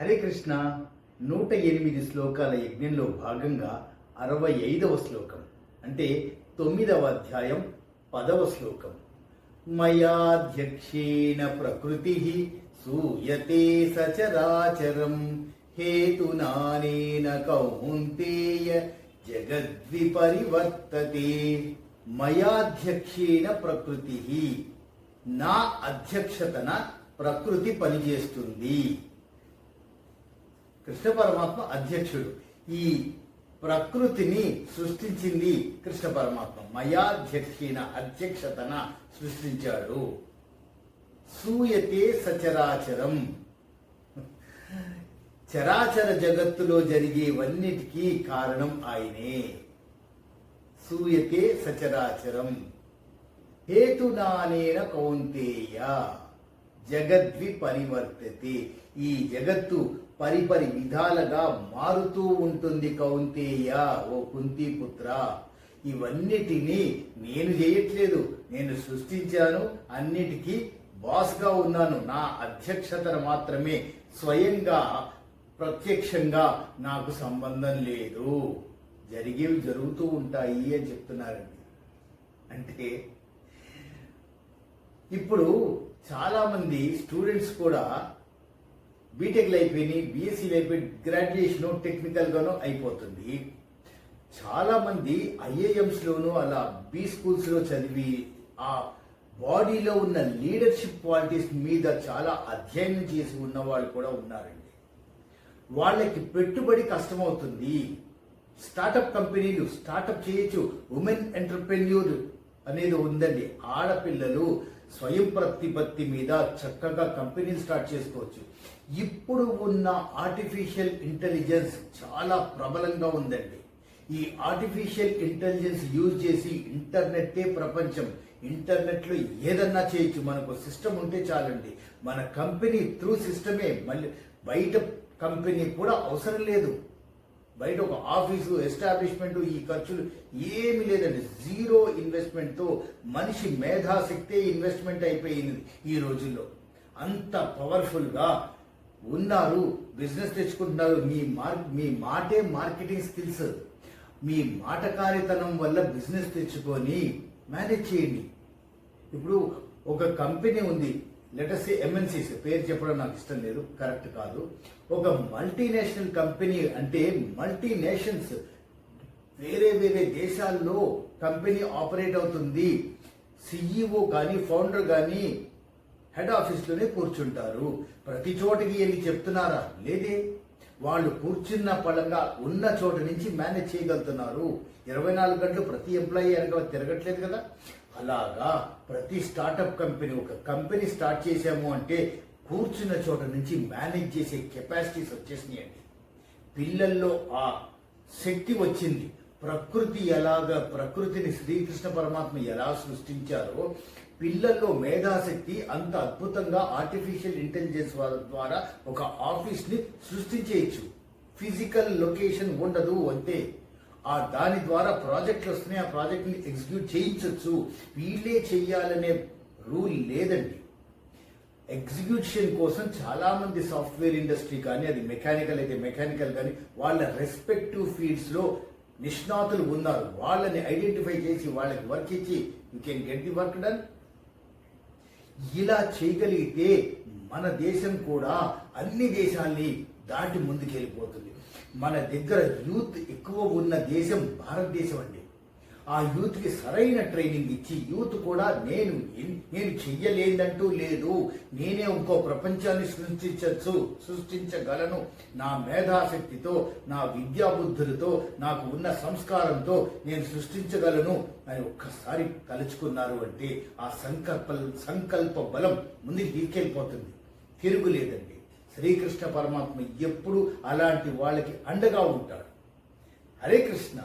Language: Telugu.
హరే కృష్ణ నూట ఎనిమిది శ్లోకాల యజ్ఞంలో భాగంగా అరవై ఐదవ శ్లోకం అంటే తొమ్మిదవ అధ్యాయం పదవ శ్లోకం. మయాధ్యక్షేణ ప్రకృతి సూయతే సచరాచరం హేతునానేన జగద్వి జగద్విపరివర్తతే. మయాధ్యక్షేణ ప్రకృతి నా అధ్యక్షతన ప్రకృతి పనిచేస్తుంది. కృష్ణ పరమాత్మ అధ్యక్షుడు. ఈ ప్రకృతిని సృష్టించింది కృష్ణ పరమాత్మ. మయాధ్యక్షిన అధ్యక్షతన సృష్టించాడు. సూయతే సచరాచరం. చరాచర జగత్తులో జరిగేవన్నిటికీ కారణం ఆయనే. సూయతే సచరాచరం. హేతునానేన కౌంతేయ. జగద్వి పరివర్తతి ఈ జగత్తు పరిపరి విధాలుగా మారుతూ ఉంటుంది కౌంతేయ ఓ కుంతిపుత్ర. ఇవన్నిటినీ నేను చేయట్లేదు నేను సృష్టించాను అన్నిటికీ బాస్గా ఉన్నాను. నా అధ్యక్షతను మాత్రమే స్వయంగా ప్రత్యక్షంగా నాకు సంబంధం లేదు. జరిగేవి జరుగుతూ ఉంటాయి అని చెప్తున్నారండి. అంటే ఇప్పుడు చాలామంది స్టూడెంట్స్ కూడా బీటెక్లు అయిపోయి బీఎస్సీలు అయిపోయి గ్రాడ్యుయేషన్ టెక్నికల్గానో అయిపోతుంది. చాలామంది ఐఏఎంస్లోనూ అలా బీ స్కూల్స్లో చదివి ఆ బాడీలో ఉన్న లీడర్షిప్ క్వాలిటీస్ మీద చాలా అధ్యయనం చేసి ఉన్న వాళ్ళు కూడా ఉన్నారండి. వాళ్ళకి పెట్టుబడి కష్టమవుతుంది. స్టార్టప్ కంపెనీలు స్టార్టప్ చేయొచ్చు. ఉమెన్ ఎంటర్ప్రెన్యూర్ అనేది ఉందండి. ఆడపిల్లలు స్వయం ప్రతిపత్తి మీద చక్కగా కంపెనీని స్టార్ట్ చేసుకోవచ్చు. ఇప్పుడు ఉన్న ఆర్టిఫిషియల్ ఇంటెలిజెన్స్ చాలా ప్రబలంగా ఉందండి. ఈ ఆర్టిఫిషియల్ ఇంటెలిజెన్స్ యూజ్ చేసి ఇంటర్నెట్టే ప్రపంచం. ఇంటర్నెట్లో ఏదన్నా చేయొచ్చు. మనకు సిస్టమ్ ఉంటే చాలండి. మన కంపెనీ త్రూ సిస్టమే మళ్ళీ బయట కంపెనీ కూడా అవసరం లేదు. బయట ఒక ఆఫీసు ఎస్టాబ్లిష్మెంట్ ఈ ఖర్చులు ఏమి లేదండి. జీరో ఇన్వెస్ట్మెంట్తో మనిషి మేధాశక్తే ఇన్వెస్ట్మెంట్ అయిపోయింది ఈ రోజుల్లో. అంత పవర్ఫుల్గా ఉన్నారు బిజినెస్ తెచ్చుకుంటున్నారు. మీ మార్ మీ మాటే మార్కెటింగ్ స్కిల్స్. మీ మాటకారితనం వల్ల బిజినెస్ తెచ్చుకొని మేనేజ్ చేయండి. ఇప్పుడు ఒక కంపెనీ ఉంది లెటస్ ఎంఎన్సీస్ పేరు చెప్పడం నాకు ఇష్టం లేదు. కరెక్ట్ కాదు. ఒక మల్టీనేషనల్ కంపెనీ అంటే మల్టీనేషన్స్ వేరే వేరే దేశాల్లో కంపెనీ ఆపరేట్ అవుతుంది. సిఇఓ కానీ ఫౌండర్ కానీ హెడ్ ఆఫీస్లోనే కూర్చుంటారు. ప్రతి చోటకి వెళ్ళి చెప్తున్నారా? లేదే. వాళ్ళు కూర్చున్న పడంగా ఉన్న చోట నుంచి మేనేజ్ చేయగలుగుతున్నారు. ఇరవై నాలుగు గంటలు ప్రతి ఎంప్లాయీ వెనక తిరగట్లేదు కదా. అలాగా. ప్రతి స్టార్టప్ కంపెనీ ఒక కంపెనీ స్టార్ట్ చేశాము అంటే కూర్చున్న చోట నుంచి మేనేజ్ చేసే కెపాసిటీస్ వచ్చేసినాయండి. పిల్లల్లో ఆ శక్తి వచ్చింది. ప్రకృతి ఎలాగా ప్రకృతిని శ్రీకృష్ణ పరమాత్మ ఎలా సృష్టించారో పిల్లల్లో మేధాశక్తి అంత అద్భుతంగా ఆర్టిఫిషియల్ ఇంటెలిజెన్స్ ద్వారా ఒక ఆఫీస్ని సృష్టించేయచ్చు. ఫిజికల్ లొకేషన్ ఉండదు అంతే. ఆ దాని ద్వారా ప్రాజెక్టులు వస్తున్నాయి. ఆ ప్రాజెక్ట్ని ఎగ్జిక్యూట్ చేయించవచ్చు వీళ్ళే చెయ్యాలనే రూల్ లేదండి. ఎగ్జిక్యూషన్ కోసం చాలామంది సాఫ్ట్వేర్ ఇండస్ట్రీ కానీ అది మెకానికల్ అయితే మెకానికల్ కానీ వాళ్ళ రెస్పెక్టివ్ ఫీల్డ్స్లో నిష్ణాతులు ఉన్నారు. వాళ్ళని ఐడెంటిఫై చేసి వాళ్ళకి వర్క్ ఇచ్చి you can get the work done ఇలా చేయగలిగితే మన దేశం కూడా అన్ని దేశాల్ని దాటి ముందుకెళ్ళిపోతుంది. మన దగ్గర యూత్ ఎక్కువ ఉన్న దేశం భారతదేశం అండి. ఆ యూత్కి సరైన ట్రైనింగ్ ఇచ్చి యూత్ కూడా నేను నేను చెయ్యలేదంటూ లేదు. నేనే ఇంకో ప్రపంచాన్ని సృష్టించచ్చు సృష్టించగలను. నా మేధాశక్తితో నా విద్యాబుద్ధులతో నాకు ఉన్న సంస్కారంతో నేను సృష్టించగలను అని ఒక్కసారి తలుచుకున్నారు అంటే ఆ సంకల్ప సంకల్ప బలం ముందుకు తీసుకెళ్ళిపోతుంది. తిరుగులేదండి. శ్రీకృష్ణ పరమాత్మ ఎప్పుడు అలాంటి వాళ్ళకి అండగా ఉంటాడు. హరే కృష్ణ.